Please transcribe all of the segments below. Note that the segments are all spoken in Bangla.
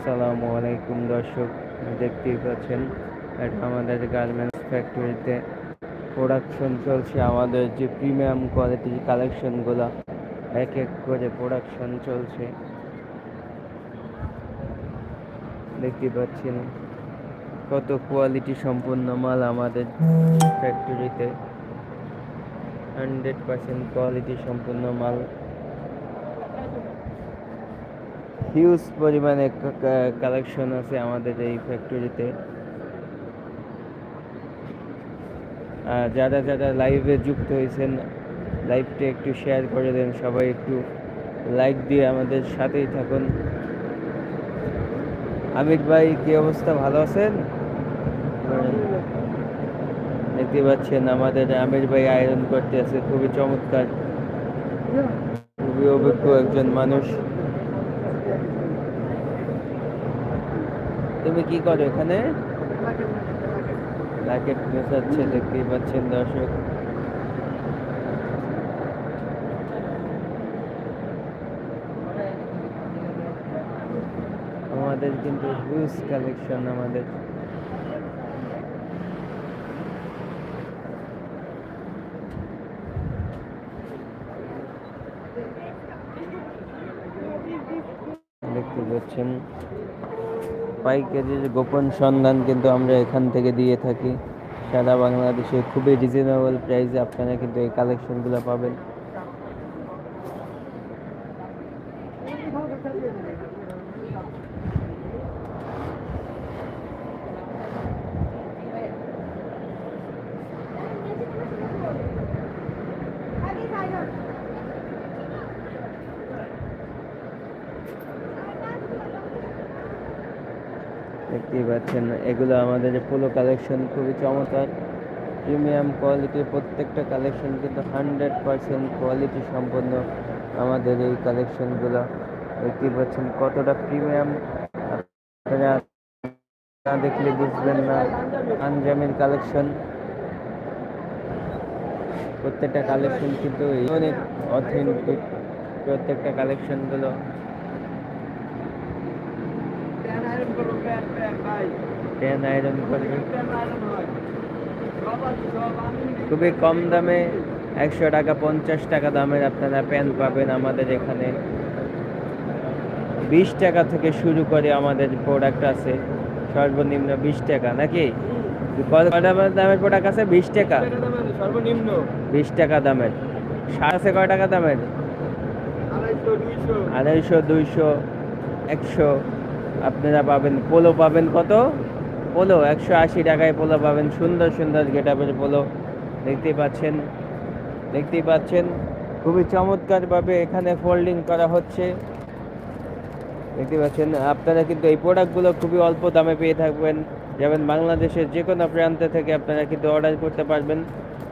আসসালামু আলাইকুম, দর্শক, দেখতেই পাচ্ছেন, এটা আমাদের গার্মেন্টস ফ্যাক্টরিতে প্রোডাকশন চলছে। আমাদের যে প্রিমিয়াম কোয়ালিটির কালেকশনগুলো এক এক করে প্রোডাকশন চলছে। দেখতেই পাচ্ছেন, কত কোয়ালিটি সম্পন্ন মাল আমাদের ফ্যাক্টরিতে হান্ড্রেড পার্সেন্ট কোয়ালিটি সম্পন্ন মাল হিউজ পরিমাণে কালেকশন আছে আমাদের এই ফ্যাক্টরিতে যারা যারা লাইভে যুক্ত হয়েছেন লাইভটা একটু শেয়ার করে দেন, সবাই একটু লাইক দিয়ে আমাদের সাথেই থাকুন। আমির ভাই, কি অবস্থা? ভালো আছেন? দেখতে পাচ্ছেন আমাদের আমির ভাই আয়রন করতে আছে, খুবই চমৎকার। খুবই অভিজ্ঞ একজন মানুষ। তুমি কি করো এখানে? লাকেট মেশাচ্ছে দেখতেই পাচ্ছেন দর্শক। আমাদের কিন্তু হিউজ কালেকশন আমাদের। দেখতে পাচ্ছেন। পাইকারির গোপন সন্ধান কিন্তু আমরা এখান থেকে দিয়ে থাকি। সারা বাংলাদেশে খুবই রিজনেবল প্রাইসে আপনারা কিন্তু এই কালেকশনগুলো পাবেন। দেখতেই পাচ্ছেন, এগুলো আমাদের পোলো কালেকশন খুবই চমৎকার। প্রিমিয়াম কোয়ালিটির প্রত্যেকটা কালেকশন কিন্তু হান্ড্রেড পারসেন্ট কোয়ালিটি সম্পন্ন আমাদের এই কালেকশনগুলো দেখতেই পাচ্ছেন কতটা প্রিমিয়াম না দেখলে বুঝবেন না আনজামের কালেকশন প্রত্যেকটা কালেকশন কিন্তু অনেক অথেন্টিক প্রত্যেকটা কালেকশনগুলো প্যান আয়রন করবে খুবই কম দামে একশো টাকা, পঞ্চাশ টাকা দামের আপনারা প্যান পাবেন আমাদের এখানে। বিশ টাকা থেকে শুরু করে আমাদের প্রোডাক্ট আছে, সর্বনিম্ন বিশ টাকা, নাকি? দামের প্রোডাক্ট আছে? বিশ টাকা। সর্বনিম্ন বিশ টাকা দামের। সার আছে কয় টাকা দামের? আড়াইশো, দুইশো, একশো। আপনারা পাবেন, পোলো পাবেন কত? পোলো একশো আশি টাকায় পোলো পাবেন। সুন্দর সুন্দর গেটাপের পোলো দেখতেই পাচ্ছেন দেখতেই পাচ্ছেন। খুবই চমৎকারভাবে এখানে ফোল্ডিং করা হচ্ছে। দেখতে পাচ্ছেন, আপনারা কিন্তু এই প্রোডাক্টগুলো খুবই অল্প দামে পেয়ে থাকবেন। যেমন বাংলাদেশের যে কোনো প্রান্ত থেকে আপনারা কিন্তু অর্ডার করতে পারবেন।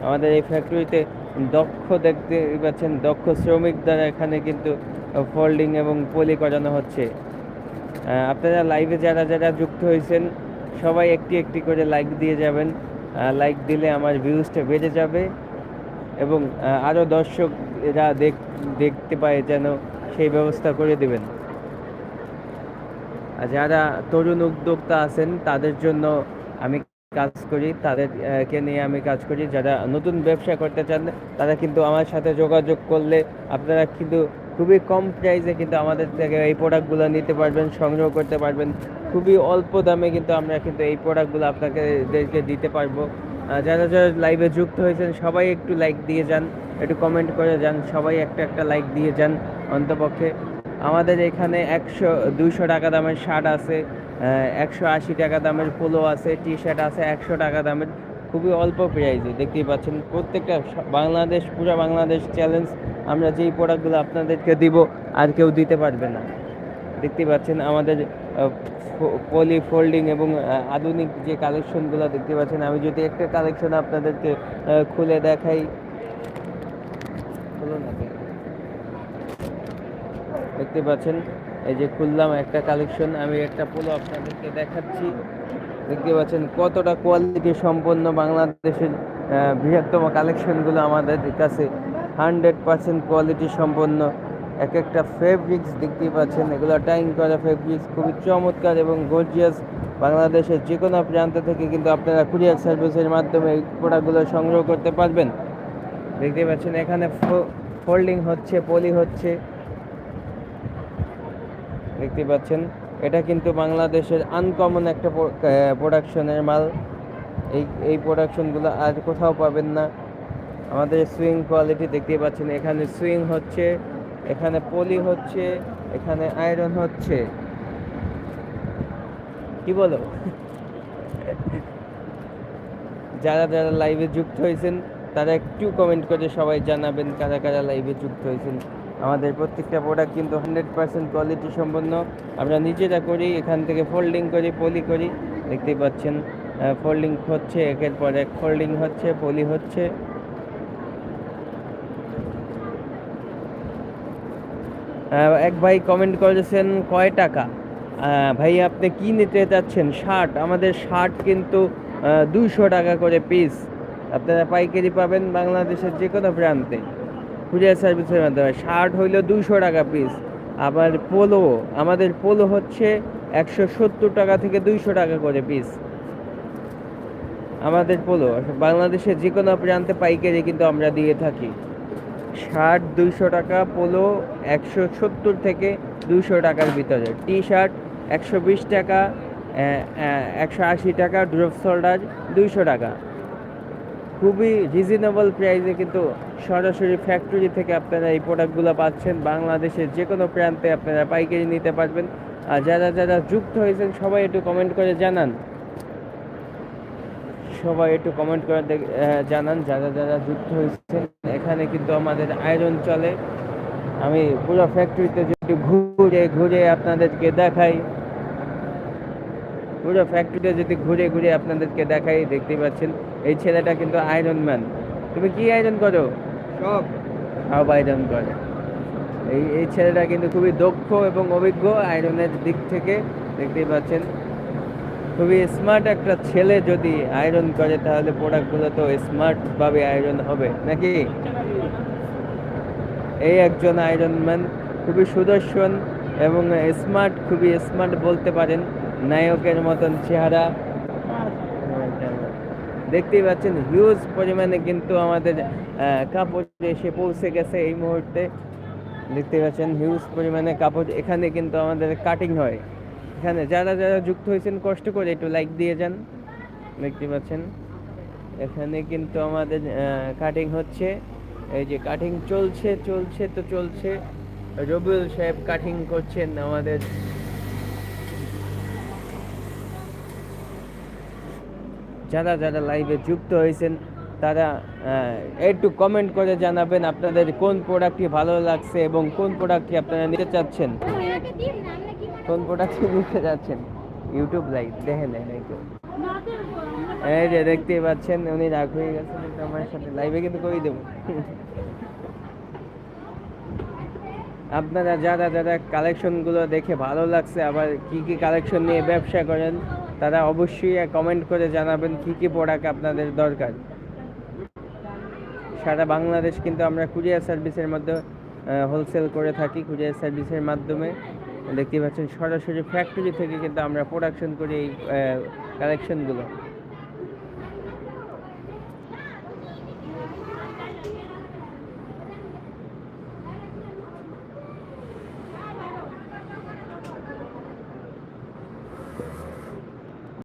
আমাদের এই ফ্যাক্টরিতে দক্ষ দেখতে পাচ্ছেন, দক্ষ শ্রমিক দ্বারা এখানে কিন্তু ফোল্ডিং এবং পলি করানো হচ্ছে। আপনারা লাইভে যারা যারা যুক্ত হয়েছেন সবাই একটি একটি করে লাইক দিয়ে যাবেন। লাইক দিলে আমার ভিউজটা বেড়ে যাবে এবং আরও দর্শক এরা দেখ, দেখতে পায় যেন সেই ব্যবস্থা করে দেবেন। যারা তরুণ উদ্যোক্তা আছেন, তাদের জন্য আমি কাজ করি তাদেরকে নিয়ে আমি কাজ করি। যারা নতুন ব্যবসা করতে চান, তারা কিন্তু আমার সাথে যোগাযোগ করলে আপনারা কিন্তু খুবই কম প্রাইসে কিন্তু আমাদের থেকে এই প্রোডাক্টগুলো নিতে পারবেন, সংগ্রহ করতে পারবেন। খুবই অল্প দামে কিন্তু আমরা কিন্তু এই প্রোডাক্টগুলো আপনাদেরকে দিতে পারব। যারা যারা লাইভে যুক্ত হয়েছেন, সবাই একটু লাইক দিয়ে যান, একটু কমেন্ট করে যান, সবাই একটা একটা লাইক দিয়ে যান অন্তপক্ষে। আমাদের এখানে একশো, দুইশো টাকা দামের শার্ট আছে একশো আশি টাকা দামের পোলো আছে টি শার্ট আছে, একশো টাকা দামের। খুবই অল্প প্রাইজে দেখতেই পাচ্ছেন প্রত্যেকটা বাংলাদেশ, পুরো বাংলাদেশ চ্যালেঞ্জ আমরা যেই প্রোডাক্টগুলো আপনাদেরকে দিব আর কেউ দিতে পারবে না। দেখতেই পাচ্ছেন আমাদের পলি ফোল্ডিং এবং আধুনিক যে কালেকশনগুলো দেখতে পাচ্ছেন। আমি যদি একটা কালেকশন আপনাদেরকে খুলে দেখাই। দেখতে পাচ্ছেন, এই যে খুললাম একটা কালেকশন আমি একটা পোলো আপনাদেরকে দেখাচ্ছি। দেখতে পাচ্ছেন কতটা কোয়ালিটি সম্পন্ন বাংলাদেশের বৃহত্তম কালেকশনগুলো আমাদের কাছে। হান্ড্রেড পার্সেন্ট কোয়ালিটি সম্পন্ন এক একটা ফেব্রিক্স দেখতে পাচ্ছেন। এগুলো টাইং করা ফেব্রিক্স খুবই চমৎকার এবং গর্জিয়াস বাংলাদেশের যে কোনো প্রান্ত থেকে কিন্তু আপনারা কুরিয়ার সার্ভিসের মাধ্যমে এই প্রোডাক্টগুলো সংগ্রহ করতে পারবেন। দেখতে পাচ্ছেন এখানে ফোল্ডিং হচ্ছে পলি হচ্ছে। দেখতে পাচ্ছেন এটা কিন্তু বাংলাদেশের আনকমন একটা প্রোডাকশনের মাল। এই এই প্রোডাকশনগুলো আর কোথাও পাবেন না। আমাদের সুইং কোয়ালিটি দেখতেই পাচ্ছেন। এখানে সুইং হচ্ছে, এখানে পলি হচ্ছে, এখানে আয়রন হচ্ছে। কি বলো? যারা যারা লাইভে যুক্ত হয়েছেন, তারা একটু কমেন্ট করে সবাই জানাবেন কারা কারা লাইভে যুক্ত হয়েছেন। আমাদের প্রত্যেকটা প্রোডাক্ট কিন্তু হান্ড্রেড পার্সেন্ট কোয়ালিটি সম্পন্ন। আমরা নিজেরা করি, এখান থেকে ফোল্ডিং করি পলি করি। দেখতেই পাচ্ছেন ফোল্ডিং হচ্ছে, একের পর এক ফোল্ডিং হচ্ছে পলি হচ্ছে। এক ভাই কমেন্ট করেছেন, কয় টাকা? ভাই, আপনি কি নিতে চাচ্ছেন? শার্ট আমাদের শার্ট কিন্তু দুইশো টাকা করে পিস আপনারা পাইকারি পাবেন বাংলাদেশের যে কোনো প্রান্তে। কুরিয়ার সার্ভিসের মাধ্যমে। শার্ট হইল দুইশো টাকা পিস আবার পোলো, আমাদের পোলো হচ্ছে একশো সত্তর টাকা থেকে দুইশো টাকা করে পিস আমাদের পোলো, বাংলাদেশের যে কোনো প্রান্তে পাইকারি কিন্তু আমরা দিয়ে থাকি। শার্ট দুইশো টাকা, পোলো একশো সত্তর থেকে দুইশো টাকার ভিতরে। টি শার্ট একশো বিশ টাকা একশো আশি টাকা, ড্রপ শোল্ডার দুইশো টাকা। খুবই রিজনেবল প্রাইসে কিন্তু সরাসরি ফ্যাক্টরি থেকে আপনারা এই প্রোডাক্টগুলো পাচ্ছেন। বাংলাদেশের যে কোনো প্রান্তে আপনারা পাইকারি নিতে পারবেন। আর যারা যারা যুক্ত হয়েছেন, সবাই একটু কমেন্ট করে জানান। সবাই একটু কমেন্ট করে জানান। যারা যারা যুক্ত হয়েছেন, এখানে কিন্তু আমাদের আয়রন চলে। আমি পুরো ফ্যাক্টরিতে যদি ঘুরে ঘুরে আপনাদেরকে দেখাই। পুরো ফ্যাক্টরিতে যদি ঘুরে ঘুরে আপনাদেরকে দেখাই দেখতে পাচ্ছেন এই ছেলেটা কিন্তু আয়রন ম্যান তুমি কি আয়রন করো? সব। সব আয়রন করে। এই এই ছেলেটা কিন্তু খুবই দক্ষ এবং অভিজ্ঞ আয়রনের দিক থেকে দেখতেই পাচ্ছেন। খুবই স্মার্ট একটা ছেলে যদি আয়রন করে তাহলে প্রোডাক্টগুলো তো স্মার্টভাবে আয়রন হবে নাকি? এই একজন আয়রন ম্যান খুবই সুদর্শন এবং স্মার্ট খুবই স্মার্ট বলতে পারেন। নায়কের মতন চেহারা। দেখতেই পাচ্ছেন হিউজ পরিমাণে কিন্তু আমাদের কাপড় এসে পৌঁছে গেছে এই মুহূর্তে। দেখতে পাচ্ছেন হিউজ পরিমাণে কাপড় এখানে কিন্তু আমাদের কাটিং হয়। এখানে যারা যারা যুক্ত হয়েছেন, কষ্ট করে একটু লাইক দিয়ে যান। দেখতে পাচ্ছেন, এখানে কিন্তু আমাদের কাটিং হচ্ছে। এই যে কাটিং চলছে চলছে তো চলছে। রবিউল সাহেব কাটিং করছেন আমাদের যারা যারা লাইভে যুক্ত হয়েছেন, তারা একটু কমেন্ট করে জানাবেন আপনাদের কোন প্রোডাক্টটি ভালো লাগছে এবং কোন প্রোডাক্টটি আপনারা নিতে চাচ্ছেন। কোন প্রোডাক্টটি নিতে চাচ্ছেন? ইউটিউব লাইভ কেউ এই যে। দেখতেই পাচ্ছেন, উনি রাগ হয়ে গেছেন আমার সাথে লাইভে কিন্তু করে দেবো। আপনারা যারা যারা কালেকশনগুলো দেখে ভালো লাগছে, আবার কি কি কালেকশন নিয়ে ব্যবসা করেন তারা অবশ্যই কমেন্ট করে জানাবেন কি কি প্রোডাক্ট আপনাদের দরকার। সারা বাংলাদেশ কিন্তু আমরা কুরিয়ার সার্ভিসের মধ্যে হোলসেল করে থাকি কুরিয়ার সার্ভিসের মাধ্যমে। দেখতে পাচ্ছেন সরাসরি ফ্যাক্টরি থেকে কিন্তু আমরা প্রোডাকশন করি এই কালেকশনগুলো